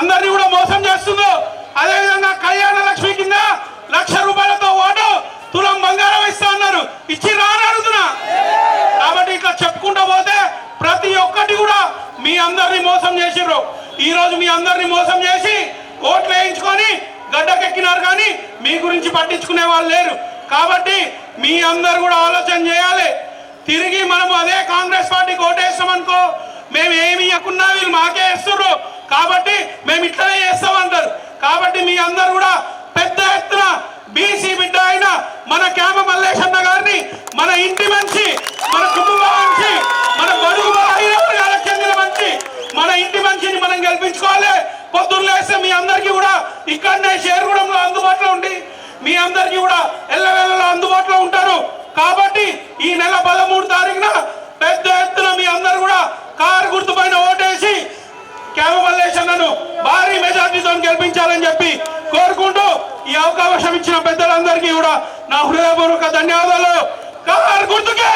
అందరినీ కూడా మోసం చేస్తుందో అదేవిధంగా కళ్యాణ లక్ష్మి కింద లక్ష రూపాయలతో ఓటు తులం బంగారం ఇస్తా అన్నారు. ఇచ్చి రానడుతున్నా కాబట్టి ఇట్లా చెప్పుకుంటా పోతే ప్రతి ఒక్కటి కూడా మీ అందరినీ మోసం చేసిర్రు. ఈ రోజు మీ అందరినీ మోసం చేసి ఓట్లు వేయించుకొని గడ్డకెక్కినారు కానీ మీ గురించి పట్టించుకునే వాళ్ళు లేరు. కాబట్టి మీ అందరు కూడా ఆలోచన చేయాలి. తిరిగి మనం అదే కాంగ్రెస్ పార్టీకి ఓటేస్తామనుకో మేము ఏమి ఇవ్వకున్నా వీళ్ళు మాకే వేస్తున్నారు కాబట్టి మీ అందరు కూడా పెద్ద ఎత్తున బీసీ బిడ్డ అయిన మన క్యామ మల్లేశన్న గారిని మన ఇంటి మంచి మన కుటుంబ మంచి మన బడుగు బలహీన చెందిన మనిషి మన ఇంటి మంచిని మనం గెలిపించుకోవాలి. పొద్దున్న లేస్తే మీ అందరికీ కూడా ఇక్కడనే షేర్గూడెంలో అందుబాటులో ఉండి మీ అందరికీ కూడా ఎల్లవేళలో అందుబాటులో ఉంటారు. కాబట్టి ఈ నెల గెలిపించాలని చెప్పి కోరుకుంటూ ఈ అవకాశం ఇచ్చిన పెద్దలందరికీ కూడా నా హృదయపూర్వక ధన్యవాదాలు. కారు గుర్తుకే!